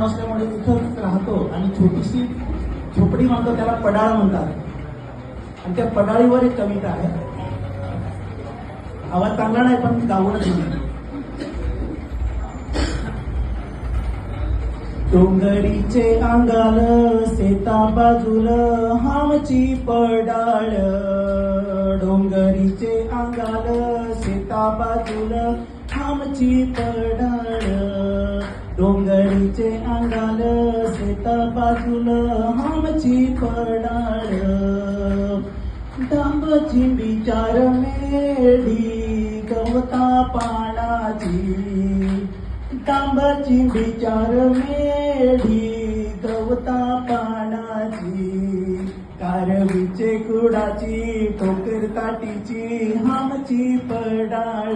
लांब असल्यामुळे इथंच राहतो आणि छोटीशी झोपडी म्हणतो त्याला पडाळ म्हणतात. आणि त्या पडाळीवर एक कविता आहे. आवाज चांगला नाही पण गावूनच दिली डोंगरीचे अंगाल सेता बाजूल हामची पडाळ. डोंगरीचे अंगाल सेता बाजूल हामची पडाळ. डोंगरीचे अंगाल शेता बाजूल आमची पडाळ. डांबची विचार मेढी गवता पानाची. डांबची विचार मेढी गवता पानाची. कारवीचे कुडाची टोकर ताटीची आमची पडाळ.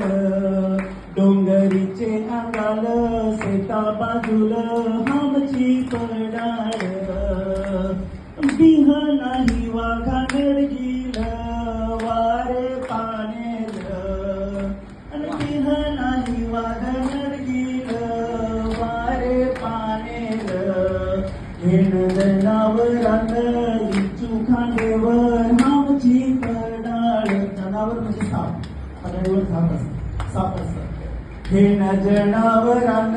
डोंगरीचे अंगाल शेता बाजूल हामची पडाळ बिहनाही वाघा नडगील वारे पानेल आणि बिहनाही वाघा नडगील वारे पानेल घेण जनावरात इचू खांदेवर नामची पडणार जनावर म्हणजे साप. पडाळीवर साप असत साप असत घेण जनावरात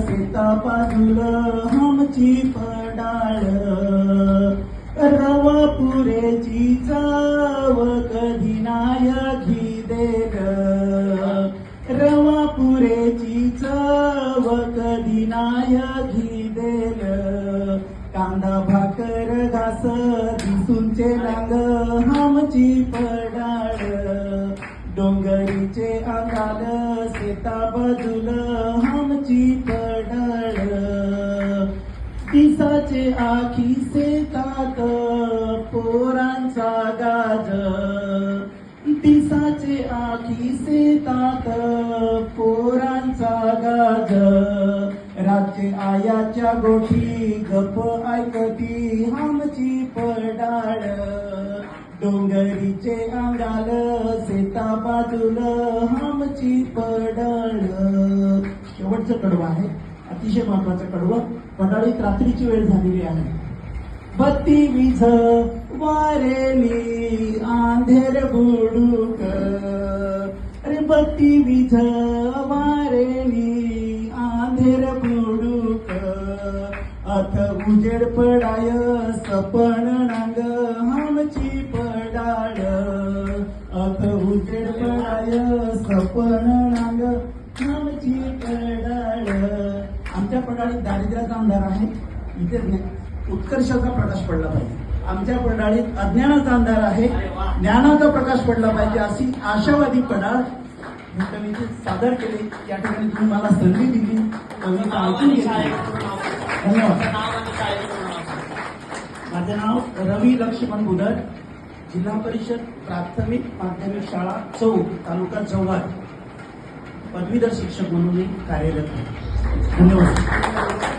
सीता बाजूल हमची पडाळ. रवा पुरेची जाव कधी नाय घिदेल रवा पुरेची चव कधी नाय घिदेल कांदा भाकर घास दिसूनचे रंग हमची पडाळ. बाजूल पडाळ. दिसाचे आखी शेतात पोरांचा गाज. दिसाचे आखी शेतात पोरांचा गाज. राज्य आयाच्या गोठी गप ऐकती आमची पडाळ. डोंगरीचे अंगाल शेता बाजूल हमची पडाळ. शेवटचं कडवं आहे. अतिशय महत्वाचं कडवं. पडाळीत रात्रीची वेळ झालेली आहे. बत्ती विझ वारेली आंधेर बुडूक. अरे बत्ती विझ वारेली आंधेर बुडूक. अथ उजेड पडाय सपन नांग हमची पडाळ. अथ उजेड पडाय नांग पडाळ आमच्या पडाळीत दारिद्र्याचा अंधार आहे. इथेच नाही उत्कर्षाचा प्रकाश पडला पाहिजे. आमच्या पडाळीत अज्ञानाचा अंधार आहे. ज्ञानाचा प्रकाश पडला पाहिजे अशी आशावादी पडाळ मी कविते सादर केले. या ठिकाणी तुम्ही मला संधी दिली. कविता ऐकून घेतली. धन्यवाद. माझं नाव रवी लक्ष्मण बुदर जिल्हा परिषद प्राथमिक माध्यमिक शाळा चौक तालुका चौघाट पदवीधर शिक्षक म्हणूनही कार्यरत आहे. धन्यवाद.